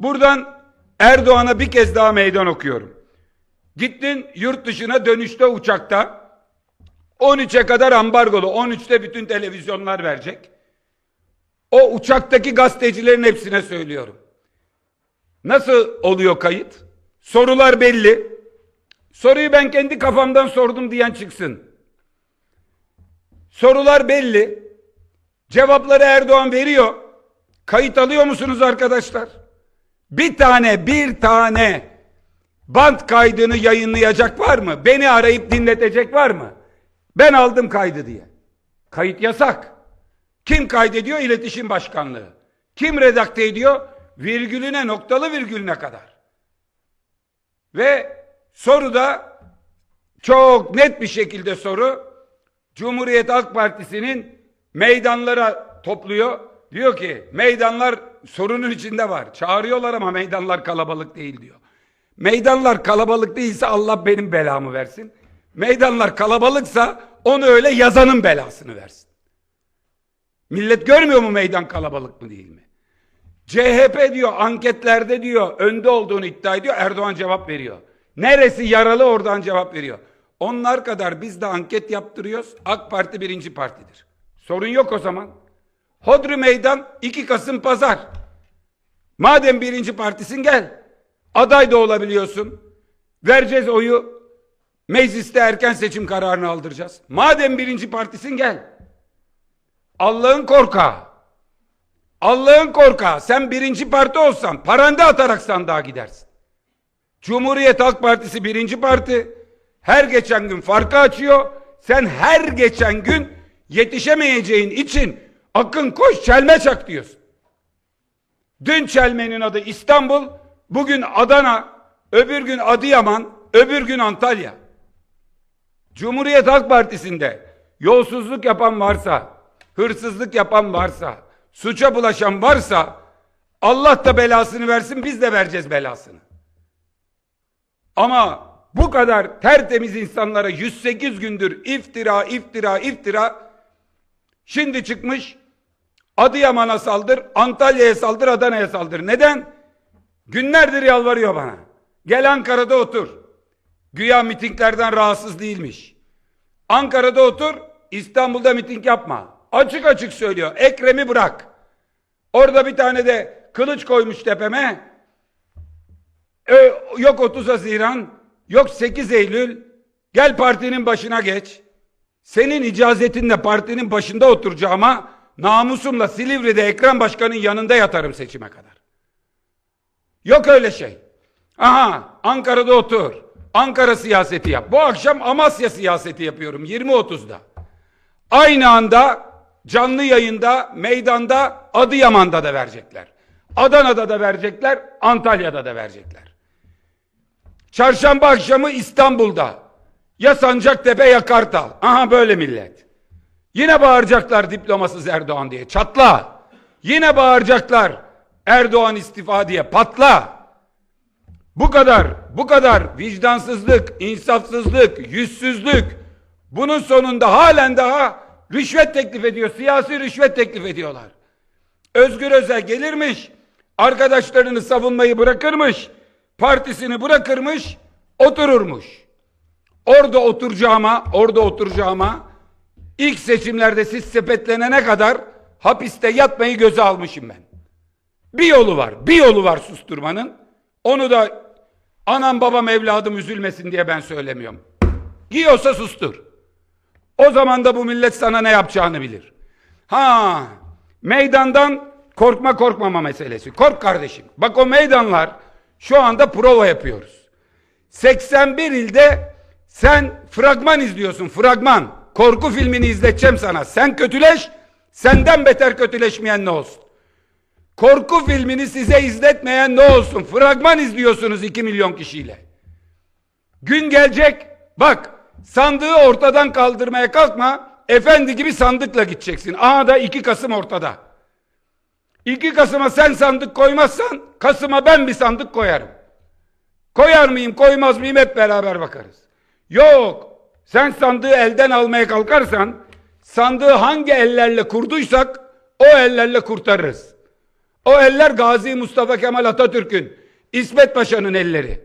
Buradan Erdoğan'a bir kez daha meydan okuyorum. Gittin yurt dışına dönüşte uçakta 13'e kadar ambargolu. 13'te bütün televizyonlar verecek. O uçaktaki gazetecilerin hepsine söylüyorum. Nasıl oluyor kayıt? Sorular belli. Soruyu ben kendi kafamdan sordum diyen çıksın. Sorular belli. Cevapları Erdoğan veriyor. Kayıt alıyor musunuz arkadaşlar? Bir tane, bir tane band kaydını yayınlayacak var mı? Beni arayıp dinletecek var mı? Ben aldım kaydı diye. Kayıt yasak. Kim kaydediyor? İletişim Başkanlığı. Kim redakte ediyor? Virgülüne, noktalı virgülüne kadar. Ve soruda çok net bir şekilde soru Cumhuriyet Halk Partisi'nin meydanlara topluyor. Diyor ki meydanlar sorunun içinde var. Çağırıyorlar ama meydanlar kalabalık değil diyor. Meydanlar kalabalık değilse Allah benim belamı versin. Meydanlar kalabalıksa onu öyle yazanın belasını versin. Millet görmüyor mu meydan kalabalık mı değil mi? CHP diyor anketlerde diyor önde olduğunu iddia ediyor. Erdoğan cevap veriyor. Neresi yaralı oradan cevap veriyor. Onlar kadar biz de anket yaptırıyoruz. AK Parti birinci partidir. Sorun yok o zaman. Hodri meydan 2 Kasım pazar. Madem birinci partisin gel. Aday da olabiliyorsun. Vereceğiz oyu. Mecliste erken seçim kararını aldıracağız. Madem birinci partisin gel. Allah'ın korkağı. Allah'ın korkağı. Sen birinci parti olsan paranda atarak sandığa gidersin. Cumhuriyet Halk Partisi birinci parti. Her geçen gün farkı açıyor. Sen her geçen gün yetişemeyeceğin için akın koş çelme çak diyorsun. Dün çelmenin adı İstanbul, bugün Adana, öbür gün Adıyaman, öbür gün Antalya. Cumhuriyet Halk Partisi'nde yolsuzluk yapan varsa, hırsızlık yapan varsa, suça bulaşan varsa Allah da belasını versin biz de vereceğiz belasını. Ama bu kadar tertemiz insanlara 108 gündür iftira, iftira, iftira şimdi çıkmış Adıyaman'a saldır, Antalya'ya saldır, Adana'ya saldır. Neden? Günlerdir yalvarıyor bana. Gel Ankara'da otur. Güya mitinglerden rahatsız değilmiş. Ankara'da otur, İstanbul'da miting yapma. Açık açık söylüyor. Ekrem'i bırak. Orada bir tane de kılıç koymuş tepeme. Ee, yok 30 Haziran, yok 8 Eylül. Gel partinin başına geç. Senin icazetinle partinin başında oturacağıma namusumla Silivri'de Ekrem Başkan'ın yanında yatarım seçime kadar. Yok öyle şey. Aha Ankara'da otur. Ankara siyaseti yap. Bu akşam Amasya siyaseti yapıyorum 20.30'da. Aynı anda canlı yayında, meydanda Adıyaman'da da verecekler. Adana'da da verecekler, Antalya'da da verecekler. Çarşamba akşamı İstanbul'da. Ya Sancaktepe ya Kartal. Aha böyle millet. Yine bağıracaklar diplomasız Erdoğan diye. Çatla. Yine bağıracaklar Erdoğan istifa diye. Patla. Bu kadar, bu kadar vicdansızlık, insafsızlık, yüzsüzlük. Bunun sonunda halen daha rüşvet teklif ediyor. Siyasi rüşvet teklif ediyorlar. Özgür Özel gelirmiş, arkadaşlarını savunmayı bırakırmış, partisini bırakırmış, otururmuş. Orada oturacağıma, orada oturacağıma ilk seçimlerde siz sepetlenene kadar hapiste yatmayı göze almışım ben. Bir yolu var, bir yolu var susturmanın. Onu da anam babam evladım üzülmesin diye ben söylemiyorum. Giyiyorsa sustur. O zaman da bu millet sana ne yapacağını bilir. Ha, meydandan korkma korkmama meselesi. Kork kardeşim. Bak o meydanlar şu anda prova yapıyoruz. 81 ilde sen fragman izliyorsun. Fragman. Korku filmini izleteceğim sana. Sen kötüleş, senden beter kötüleşmeyen ne olsun? Korku filmini size izletmeyen ne olsun? Fragman izliyorsunuz 2 milyon kişiyle. Gün gelecek, bak sandığı ortadan kaldırmaya kalkma, efendi gibi sandıkla gideceksin. Aha da 2 Kasım ortada. 2 Kasım'a sen sandık koymazsan, Kasım'a ben bir sandık koyarım. Koyar mıyım, koymaz mıyım hep beraber bakarız. Yok, sen sandığı elden almaya kalkarsan, sandığı hangi ellerle kurduysak, o ellerle kurtarırız. O eller Gazi Mustafa Kemal Atatürk'ün, İsmet Paşa'nın elleri.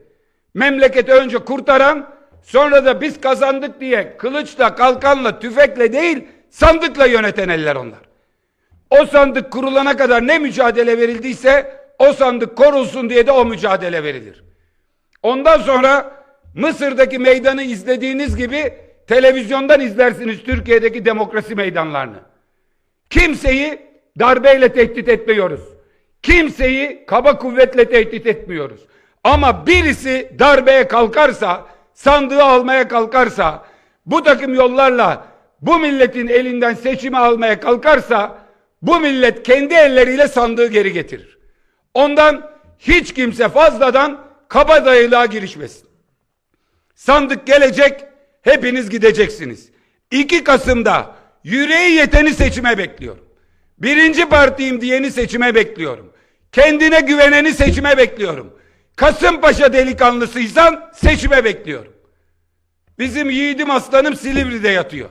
Memleketi önce kurtaran, sonra da biz kazandık diye kılıçla, kalkanla, tüfekle değil, sandıkla yöneten eller onlar. O sandık kurulana kadar ne mücadele verildiyse o sandık korulsun diye de o mücadele verilir. Ondan sonra Mısır'daki meydanı izlediğiniz gibi televizyondan izlersiniz Türkiye'deki demokrasi meydanlarını. Kimseyi darbeyle tehdit etmiyoruz. Kimseyi kaba kuvvetle tehdit etmiyoruz. Ama birisi darbeye kalkarsa, sandığı almaya kalkarsa, bu takım yollarla bu milletin elinden seçimi almaya kalkarsa, bu millet kendi elleriyle sandığı geri getirir. Ondan hiç kimse fazladan kabadayılığa girişmesin. Sandık gelecek, hepiniz gideceksiniz. 2 Kasım'da yüreği yeteni seçime bekliyorum. Birinci partiyim diyeni seçime bekliyorum. Kendine güveneni seçime bekliyorum. Kasımpaşa delikanlısıysan seçime bekliyorum. Bizim yiğidim aslanım Silivri'de yatıyor.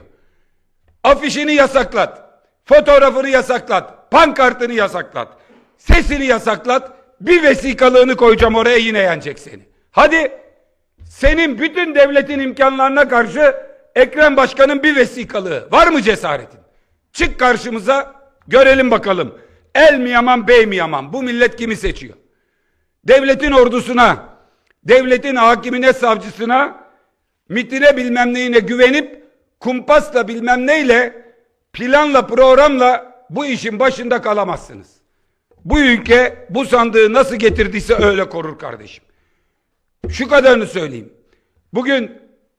Afişini yasaklat. Fotoğrafını yasaklat. Pankartını yasaklat. Sesini yasaklat. Bir vesikalığını koyacağım oraya yine yenecek seni. Hadi senin bütün devletin imkanlarına karşı Ekrem Başkan'ın bir vesikalığı. Var mı cesaretin? Çık karşımıza görelim bakalım. El mi yaman bey mi yaman? Bu millet kimi seçiyor? Devletin ordusuna, devletin hakimine, savcısına, mitine bilmem neyine güvenip kumpasla bilmem neyle planla programla bu işin başında kalamazsınız. Bu ülke bu sandığı nasıl getirdiyse öyle korur kardeşim. Şu kadarını söyleyeyim. Bugün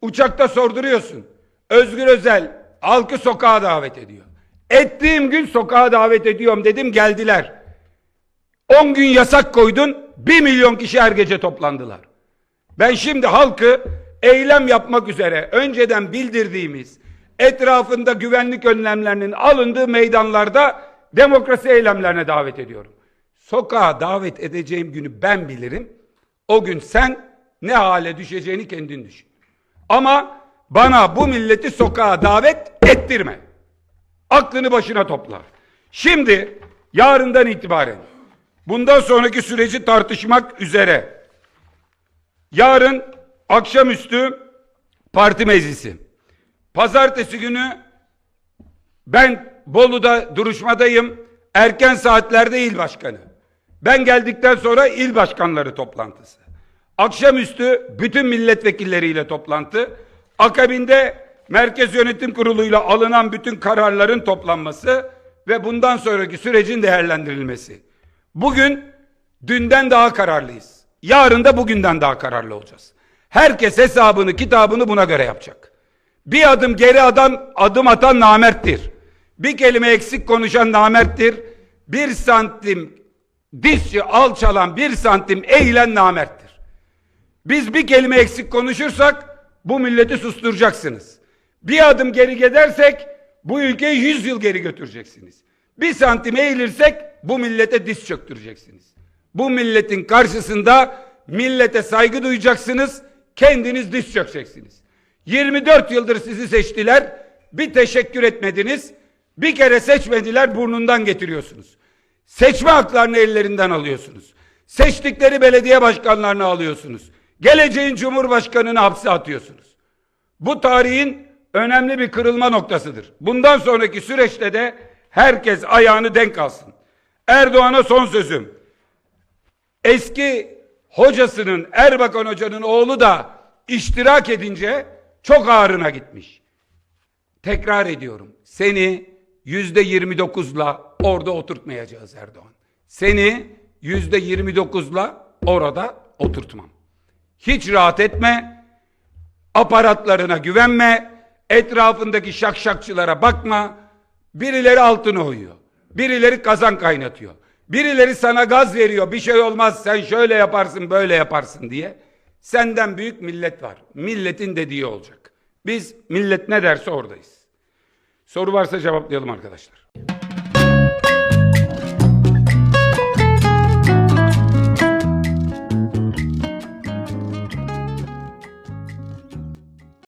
uçakta sorduruyorsun. Özgür Özel halkı sokağa davet ediyor. Ettiğim gün sokağa davet ediyorum dedim geldiler. 10 gün yasak koydun 1 milyon kişi her gece toplandılar. Ben şimdi halkı eylem yapmak üzere önceden bildirdiğimiz etrafında güvenlik önlemlerinin alındığı meydanlarda demokrasi eylemlerine davet ediyorum. Sokağa davet edeceğim günü ben bilirim. O gün sen ne hale düşeceğini kendin düşün. Ama bana bu milleti sokağa davet ettirme. Aklını başına topla. Şimdi yarından itibaren bundan sonraki süreci tartışmak üzere yarın akşamüstü parti meclisi. Pazartesi günü ben Bolu'da duruşmadayım. Erken saatlerde il başkanı. Ben geldikten sonra il başkanları toplantısı. Akşamüstü bütün milletvekilleriyle toplantı. Akabinde Merkez Yönetim Kurulu'yla alınan bütün kararların toplanması ve bundan sonraki sürecin değerlendirilmesi. Bugün dünden daha kararlıyız. Yarın da bugünden daha kararlı olacağız. Herkes hesabını, kitabını buna göre yapacak. Bir adım geri adam adım atan namerttir. Bir kelime eksik konuşan namerttir. Bir santim dişçi alçalan bir santim eğilen namerttir. Biz bir kelime eksik konuşursak bu milleti susturacaksınız. Bir adım geri gidersek bu ülkeyi yüz yıl geri götüreceksiniz. Bir santim eğilirsek bu millete diz çöktüreceksiniz. Bu milletin karşısında millete saygı duyacaksınız, kendiniz diz çökeceksiniz. 24 yıldır sizi seçtiler, bir teşekkür etmediniz, bir kere seçmediler burnundan getiriyorsunuz. Seçme haklarını ellerinden alıyorsunuz. Seçtikleri belediye başkanlarını alıyorsunuz. Geleceğin cumhurbaşkanını hapse atıyorsunuz. Bu tarihin önemli bir kırılma noktasıdır. Bundan sonraki süreçte de herkes ayağını denk alsın. Erdoğan'a son sözüm. Eski hocasının Erbakan hocanın oğlu da iştirak edince çok ağrına gitmiş. Tekrar ediyorum. Seni yüzde yirmi dokuzla orada oturtmayacağız Erdoğan. Seni yüzde yirmi dokuzla orada oturtmam. Hiç rahat etme. Aparatlarına güvenme. Etrafındaki şakşakçılara bakma. Birileri altını oyuyor. Birileri kazan kaynatıyor. Birileri sana gaz veriyor. Bir şey olmaz sen şöyle yaparsın böyle yaparsın diye. Senden büyük millet var. Milletin dediği olacak. Biz millet ne derse oradayız. Soru varsa cevaplayalım arkadaşlar.